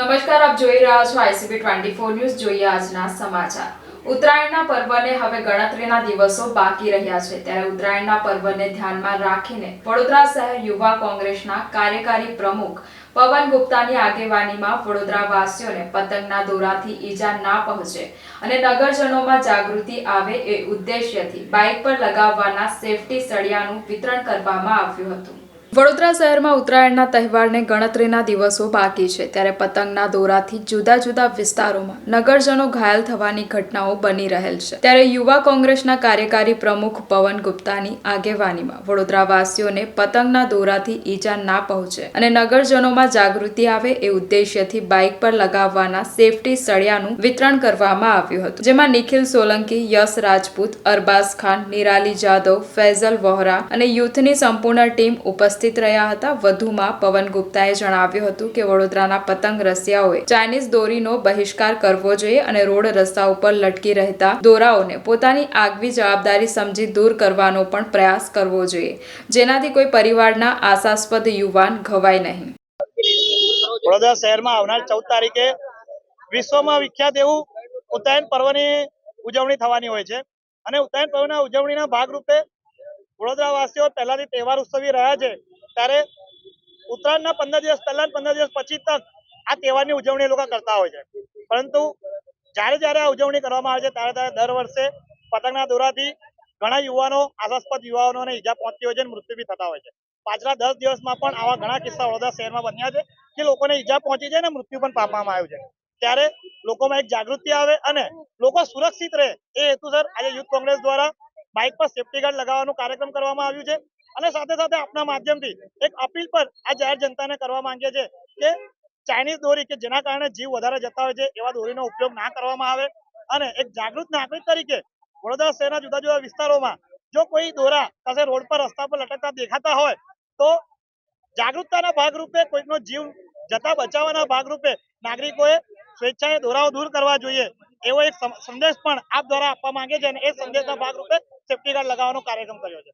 નમસ્કાર, આપ જોઈ રહ્યા છો આઈસીબી ટ્વેન્ટી ફોર ન્યૂઝ. જોઈએ આજના સમાચાર. ઉત્તરાયણના પર્વને હવે ગણતરીના દિવસો બાકી રહ્યા છે. ત્યારે ઉત્તરાયણના પર્વને ધ્યાનમાં રાખીને વડોદરા શહેર યુવા કોંગ્રેસના કાર્યકારી પ્રમુખ પવન ગુપ્તાની આગેવાનીમાં વડોદરા વાસીઓને પતંગના દોરાથી ઈજા ના પહોંચે અને નગરજનોમાં જાગૃતિ આવે એ ઉદ્દેશ્યથી બાઇક પર લગાવવાના સેફટી સળિયાનું વિતરણ કરવામાં આવ્યું હતું. વડોદરા શહેરમાં ઉત્તરાયણના તહેવારને ગણતરીના દિવસો બાકી છે, ત્યારે પતંગના દોરાથી જુદા જુદા વિસ્તારોમાં નગરજનો ઘાયલ થવાની ઘટનાઓ બની રહેલ છે. ત્યારે યુવા કોંગ્રેસના કાર્યકારી પ્રમુખ પવન ગુપ્તાની આગેવાનીમાં વડોદરાવાસીઓને પતંગના દોરાથી ઈજા ના પહોંચે અને નગરજનોમાં જાગૃતિ આવે એ ઉદ્દેશ્યથી બાઇક પર લગાવવાના સેફટી સળિયાનું વિતરણ કરવામાં આવ્યું હતું, જેમાં નિખિલ સોલંકી, યશ રાજપૂત, અરબાઝ ખાન, નિરાલી જાદવ, ફૈઝલ વોહરા અને યુથની સંપૂર્ણ ટીમ ઉપસ્થિત રહ્યા હતા. વધુમાં પવન ગુપ્તાએ જણાવ્યું હતું કે વડોદરાના પતંગ રસિયાઓએ ચાઇનીઝ દોરીનો બહિષ્કાર કરવો જોઈએ અને રોડ રસ્તા ઉપર લટકી રહેતા દોરાઓને પોતાની આગવી જવાબદારી સમજી દૂર કરવાનો પણ પ્રયાસ કરવો જોઈએ. જેનાથી કોઈ પરિવારના આશાસ્પદ યુવાન ઘવાય નહીં. વડોદરા શહેરમાં આવનાર ચૌદ તારીખે વિશ્વમાં વિખ્યાત એવું ઉત્તરાયણ પર્વની ઉજવણી થવાની હોય છે. અને ઉત્તરાયણ પર્વના ઉજવણીના ભાગરૂપે વડોદરા વાસીઓ પહેલાથી તહેવાર ઉત્સવી રહ્યા છે. ત્યારે ઉત્તરાયણના પંદર દિવસ પહેલા પંદર દિવસ પછી તક આ તહેવારની ઉજવણી લોકો કરતા હોય છે. પરંતુ જ્યારે જ્યારે આ ઉજવણી કરવામાં આવે છે, ત્યારે ત્યારે દર વર્ષે પતંગના દોરાથી ઘણા યુવાનો, આશાસ્પદ યુવાનોને ઈજા પહોંચતી હોય છે મૃત્યુ બી થતા હોય છે. પાછલા દસ દિવસમાં પણ આવા ઘણા કિસ્સા વડોદરા શહેરમાં બન્યા છે કે લોકોને ઈજા પહોંચી છે અને મૃત્યુ પણ પામવામાં આવ્યું છે. ત્યારે લોકોમાં એક જાગૃતિ આવે અને લોકો સુરક્ષિત રહે. એ હેતુસર આજે યુથ કોંગ્રેસ દ્વારા બાઇક પર સેફટી ગાર્ડ લગાવવાનું કાર્યક્રમ કરવામાં આવ્યું છે. અને સાથે સાથે આપના માધ્યમથી એક અપીલ પર આ જાહેર જનતાને કરવા માંગીએ છીએ કે ચાઇનીઝ દોરી કે જેના કારણે જીવ વધારે જતા હોય છે, એવા દોરીનો ઉપયોગ ના કરવામાં આવે અને એક જાગૃત નાગરિક તરીકે વડોદરા શહેરના જુદા જુદા વિસ્તારોમાં જો કોઈ દોરા કશે રોડ પર રસ્તા પર લટકતા દેખાતા હોય, તો જાગૃતતાના ભાગરૂપે કોઈકનો જીવ જતા બચાવવાના ભાગરૂપે નાગરિકોએ સ્વેચ્છાએ દોરાઓ દૂર કરવા જોઈએ, એવો એક સંદેશ પણ આપ દ્વારા આપવા માંગે છે અને એ સંદેશના ભાગરૂપે સેફ્ટી ગાર્ડ લગાવવાનો કાર્યક્રમ કર્યો છે.